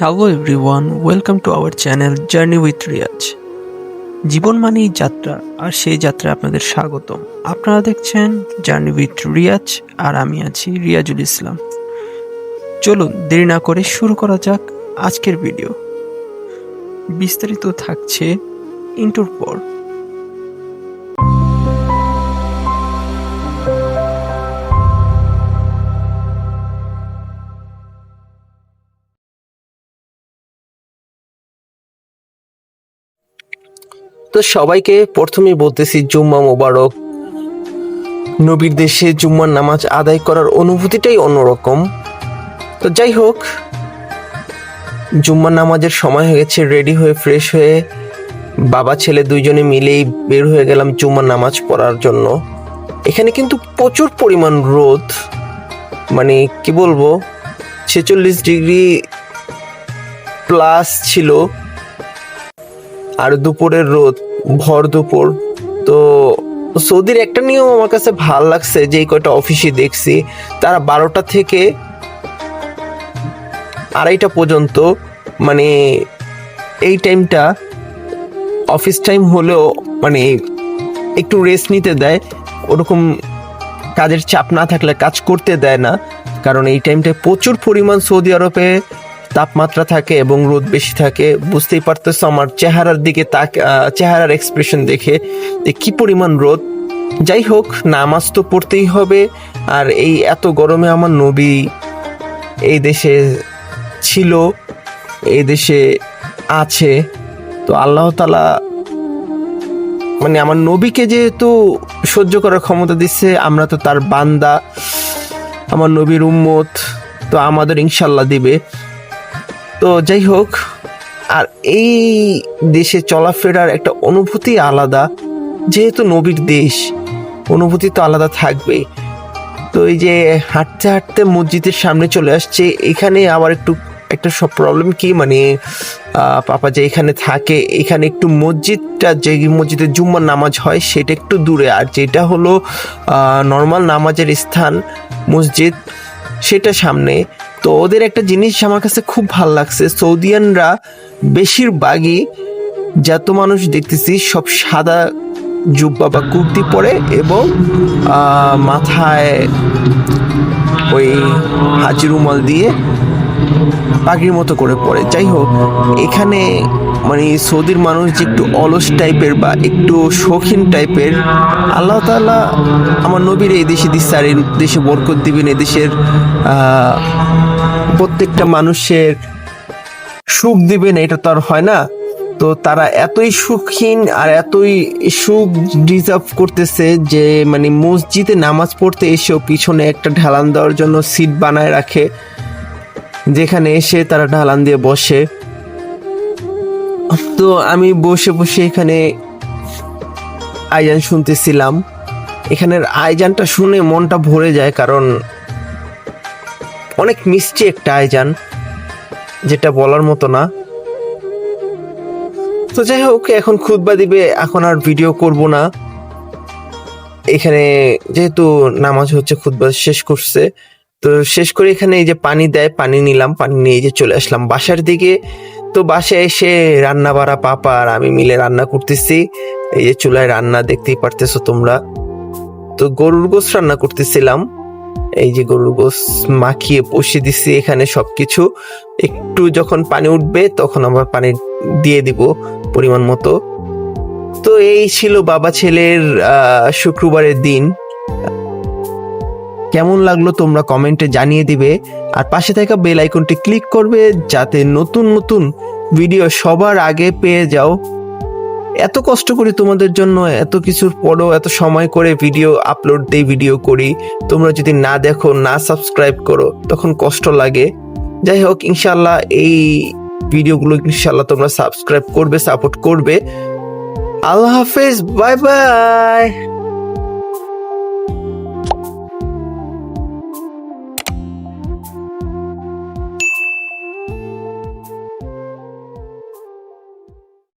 Hello everyone welcome to our channel journey with Riyaz জীবন মানেই যাত্রা, আর সেই যাত্রায় আপনাদের স্বাগতম। আপনারা দেখছেন জার্নি উইথ রিয়াজ আর আমি আছি রিয়াজুল ইসলাম। চলুন দেরি না করে শুরু করা যাক আজকের ভিডিও বিস্তারিত থাকছে ইন্টুর পর। তো সবাইকে প্রথমেই বলতেছি জুম্মা মোবারক। নবীর দেশে জুম্মার নামাজ আদায় করার অনুভূতিটাই অন্যরকম। তো যাই হোক, জুম্মার নামাজের সময় হয়ে গেছে রেডি হয়ে ফ্রেশ হয়ে বাবা, ছেলে দুইজনে মিলেই বের হয়ে গেলাম জুম্মার নামাজ পড়ার জন্য। এখানে কিন্তু প্রচুর পরিমাণ রোদ। মানে কি বলব, ছেচল্লিশ ডিগ্রি প্লাস ছিল। আর দুপুরের রোদ ভর দুপুর। তো সৌদির একটা নিয়ম আমার কাছে ভালো লাগছে, যে কয়টা অফিসে দেখছি, তারা বারোটা থেকে আড়াইটা পর্যন্ত মানে এই টাইমটা অফিস টাইম হলেও মানে একটু রেস্ট নিতে দেয়। ওরকম কাজের চাপ না থাকলে কাজ করতে দেয় না, কারণ এই টাইমটায় প্রচুর পরিমাণ সৌদি আরবে তাপমাত্রা থাকে এবং রোদ বেশি থাকে, বুঝতেই পারতেছো আমার চেহারার দিকে তাক চেহারার এক্সপ্রেশন দেখে যে কি পরিমাণ রোদ। যাই হোক, নামাজ তো পড়তেই হবে, আর এই এত গরমে আমার নবী এই দেশে ছিল, এই দেশে আছে। তো আল্লাহ তালা মানে আমার নবীকে যেহেতু সহ্য করার ক্ষমতা দিচ্ছে, আমরা তো তার বান্দা, আমার নবীর উম্মত, তো আমাদের ইনশাল্লাহ দিবে। তো যাই হোক, আর এই দেশে চলাফেরার একটা অনুভূতি আলাদা। যেহেতু নবীর দেশ, অনুভূতি তো আলাদা থাকবেই তো এই যে হাঁটতে হাঁটতে মসজিদের সামনে চলে আসছে, এখানে আবার একটু, একটা সব প্রবলেম কি? মানে পাপা যে এখানে থাকে, এখানে একটু মসজিদটা, যে মসজিদে জুম্মার নামাজ হয়, সেটা একটু দূরে। আর যেটা হলো নর্মাল নামাজের স্থান, মসজিদ সেটা সামনে। তো ওদের একটা জিনিস আমার কাছে খুব ভালো লাগছে, সৌদিয়ানরা বেশিরভাগই যত মানুষ দেখতেছি সব সাদা জুব্বা বা কুর্তি পরে এবং মাথায় ওই হাজি রুমাল দিয়ে পাখির মতো করে পড়ে। যাই হোক এখানে মানে সৌদির মানুষ যে একটু অলস টাইপের বা একটু শৌখিন টাইপের, আল্লাহ তাআলা আমার নবীর এই দেশে দিচ্ছে আর এই দেশে বরকত দিবেন। এই দেশের প্রত্যেকটা মানুষের সুখ দিবেন, এটা তো আর হয় না। তো তারা এতই সুখহীন আর এতই সুখ ডিজার্ভ করতেছে যে মানে মসজিদে নামাজ পড়তে এসেও পিছনে একটা ঢালান দেওয়ার জন্য সিট বানায় রাখে। যেখানে এসে তারা ঢালান দিয়ে বসে। তো আমি বসে বসে এখানে আইজান শুনতেছিলাম। এখানের আইজানটা শুনে মনটা ভরে যায় কারণ অনেক মিষ্টি একটা আইজান, যেটা বলার মতো না। তো যাই হোক, এখন খুদবা দিবে, এখন আর ভিডিও করব না। এখানে যেহেতু নামাজ হচ্ছে খুদবা শেষ করছে। তো শেষ করে এখানে এই যে পানি দেয়, পানি নিলাম, পানি নিয়ে যে চলে আসলাম বাসার দিকে। তো বাসায় এসে রান্না বাড়া পাপা আর আমি মিলে রান্না করতেছি। এই যে চুলায় রান্না দেখতেই পারতেছো তোমরা। তো গরুর গোস রান্না করতেছিলাম। এই যে গরুর গোস মাখিয়ে বসিয়ে দিছি এখানে সবকিছু। একটু যখন পানি উঠবে তখন আবার পানি দিয়ে দিব পরিমাণ মতো। তো এই ছিল বাবা ছেলের শুক্রবারের দিন। কেমন লাগল তোমরা কমেন্টে জানিয়ে দিবে। আর পাশে থাকা বেল আইকনটি ক্লিক করবে যাতে নতুন নতুন ভিডিও সবার আগে পেয়ে যাও। এত কষ্ট করি তোমাদের জন্য এত কিছুর পরও এত সময় করে ভিডিও আপলোড দেই ভিডিও করি। তোমরা যদি না দেখো, না সাবস্ক্রাইব করো, তখন কষ্ট লাগে। যাই হোক ইনশাল্লাহ এই ভিডিওগুলো ইনশাল্লাহ তোমরা সাবস্ক্রাইব করবে, সাপোর্ট করবে। আল্লাহ হাফেজ, বাই বাই।